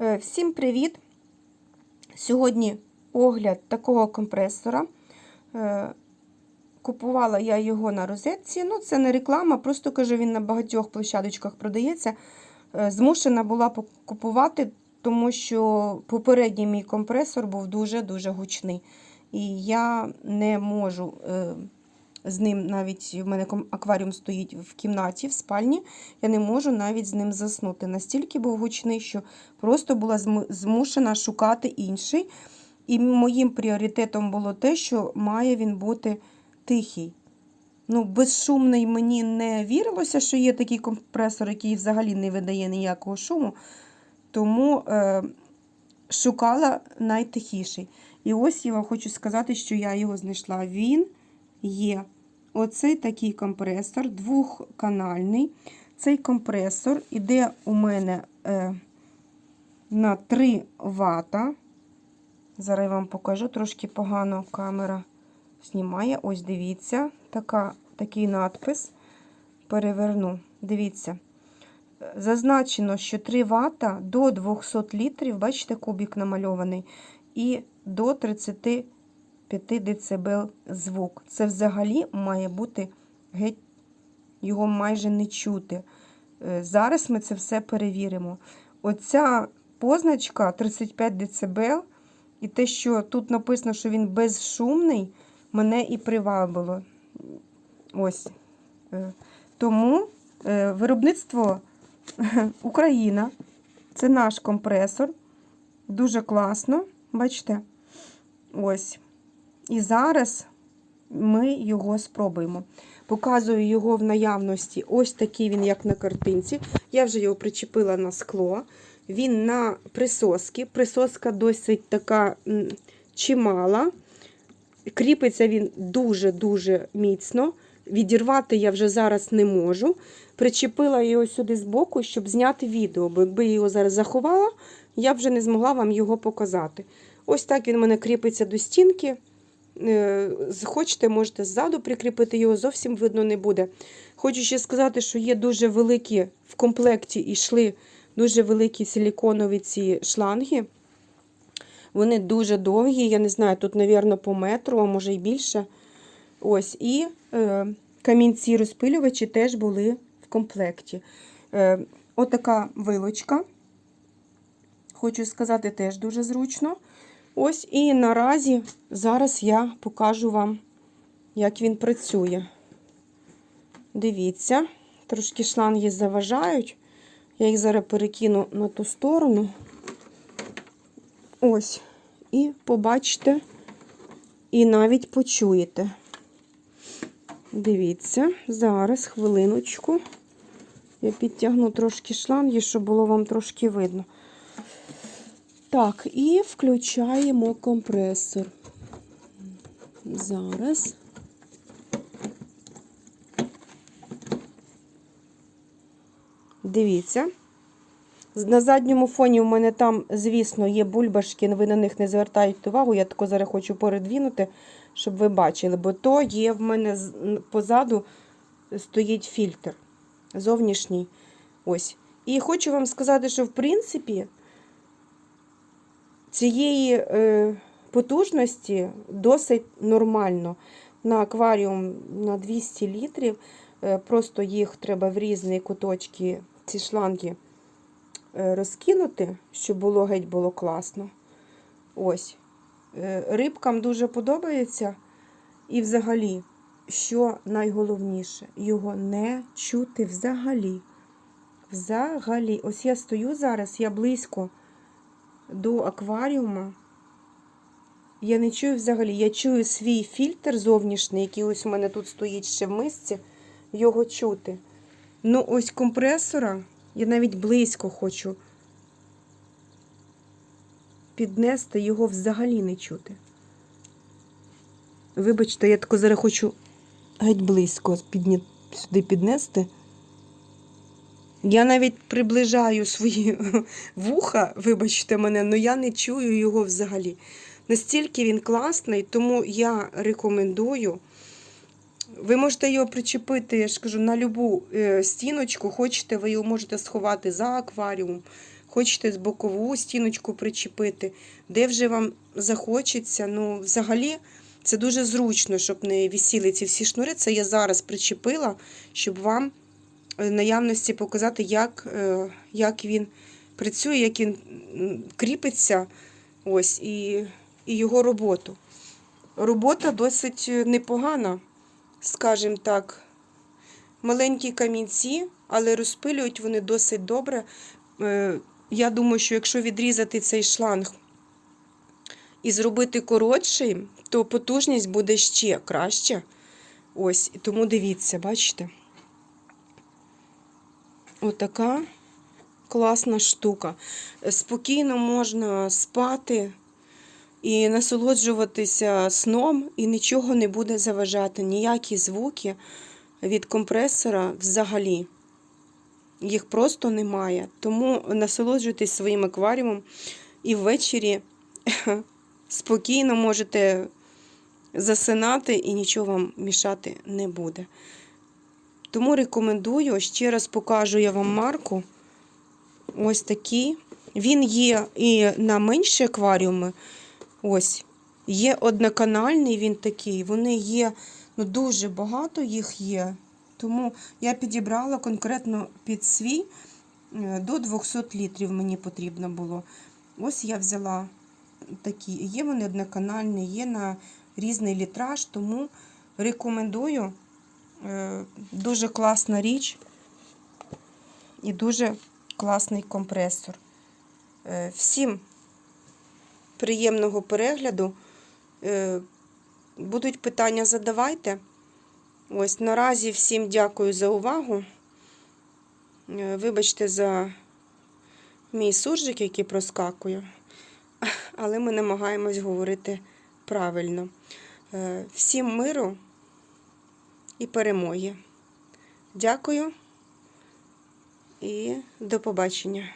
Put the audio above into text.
Е, Всім привіт! Сьогодні огляд такого компресора. Е, Купувала я його на розетці. Ну, це не реклама, просто кажу, він на багатьох площадочках продається. Е, Змушена була купувати, тому що попередній мій компресор був дуже-дуже гучний. І я не можу з ним навіть в мене акваріум стоїть в кімнаті, в спальні. Я не можу навіть з ним заснути. Настільки був гучний, що просто була змушена шукати інший. І моїм пріоритетом було те, що має він бути тихий. Ну, безшумний мені не вірилося, що є такий компресор, який взагалі не видає ніякого шуму. Тому е, шукала найтихіший. І ось я вам хочу сказати, що я його знайшла. Він є. Оцей такий компресор, двохканальний. Цей компресор іде у мене е, на 3 вата. Зараз я вам покажу, трошки погано камера знімає. Ось дивіться, така, такий надпис. Переверну. Дивіться. Зазначено, що 3 вата до 200 літрів, бачите, кубик намальований, і до 35 дБ звук. Це взагалі має бути геть, його майже не чути. Е, Зараз ми це все перевіримо. Оця позначка 35 дБ, і те, що тут написано, що він безшумний, мене і привабило. Ось. Е, Тому е, виробництво Україна. Це наш компресор. Дуже класно. Бачите? Ось. І зараз ми його спробуємо. Показую його в наявності. Ось такий він, як на картинці. Я вже його причепила на скло. Він на присоски. Присоска досить така чимала. Кріпиться він дуже-дуже міцно. Відірвати я вже зараз не можу. Причепила його сюди збоку, щоб зняти відео. Бо якби його зараз заховала, я вже не змогла вам його показати. Ось так він у мене кріпиться до стінки. Е, Хочете, можете ззаду прикріпити його, зовсім видно не буде. Хочу ще сказати, що є дуже великі в комплекті йшли дуже великі силіконові ці шланги. Вони дуже довгі, я не знаю, тут, мабуть, по метру, а може й більше. Ось, і е, камінці розпилювачі теж були в комплекті. Е, отака вилочка. Хочу сказати, теж дуже зручно. Ось і наразі зараз я покажу вам, як він працює. Дивіться, трошки шланги заважають. Я їх зараз перекину на ту сторону. Ось. І побачите, і навіть почуєте. Дивіться, зараз хвилиночку. Я підтягну трошки шланги, щоб було вам трошки видно. Так, і включаємо компресор. Зараз. Дивіться. На задньому фоні у мене там, звісно, є бульбашки, ви на них не звертаєте увагу. Я тако зараз хочу передвинути, щоб ви бачили, бо то є в мене позаду стоїть фільтр зовнішній. Ось. І хочу вам сказати, що в принципі цієї е, потужності досить нормально. На акваріум на 200 літрів. Е, просто їх треба в різні куточки, ці шланги е, розкинути, щоб було геть було класно. Ось. Е, Рибкам дуже подобається. І взагалі, що найголовніше, його не чути взагалі. Взагалі, ось я стою зараз, я близько до акваріума. Я не чую взагалі, я чую свій фільтр зовнішній, який ось у мене тут стоїть ще в мисці, його чути. Ну, ось компресора я навіть близько хочу піднести, його взагалі не чути. Вибачте, я тако зараз хочу геть близько сюди піднести. Я навіть приближаю свої вуха, вибачте мене, але я не чую його взагалі. Настільки він класний, тому я рекомендую. Ви можете його причепити, я ж кажу, на любу е, стіночку. Хочете, ви його можете сховати за акваріум, хочете з бокову стіночку причепити, де вже вам захочеться. Ну, взагалі, це дуже зручно, щоб не висіли ці всі шнури. Це я зараз причепила, щоб вам наявності показати, як, е, як він працює, як він кріпиться. Ось, і, і його роботу. Робота досить непогана, скажімо так. Маленькі камінці, але розпилюють вони досить добре. Е, Я думаю, що якщо відрізати цей шланг і зробити коротший, то потужність буде ще краще. Ось, тому дивіться, бачите? Отака класна штука. Спокійно можна спати і насолоджуватися сном, і нічого не буде заважати. Ніякі звуки від компресора взагалі. Їх просто немає. Тому насолоджуйтесь своїм акваріумом і ввечері спокійно можете засинати і нічого вам мішати не буде. Тому рекомендую, ще раз покажу я вам марку. Ось такий. Він є і на менші акваріуми. Ось. Є одноканальний він такий. Вони є, ну дуже багато їх є. Тому я підібрала конкретно під свій е, до 200 літрів мені потрібно було. Ось я взяла такі. Є вони одноканальні, є на різний літраж, тому рекомендую. Е, Дуже класна річ і дуже класний компресор. Е, Всім приємного перегляду. Е, Будуть питання задавайте. Ось наразі всім дякую за увагу. Вибачте за мій суржик, який проскакує, але ми намагаємось говорити правильно. Всім миру і перемоги. Дякую і до побачення.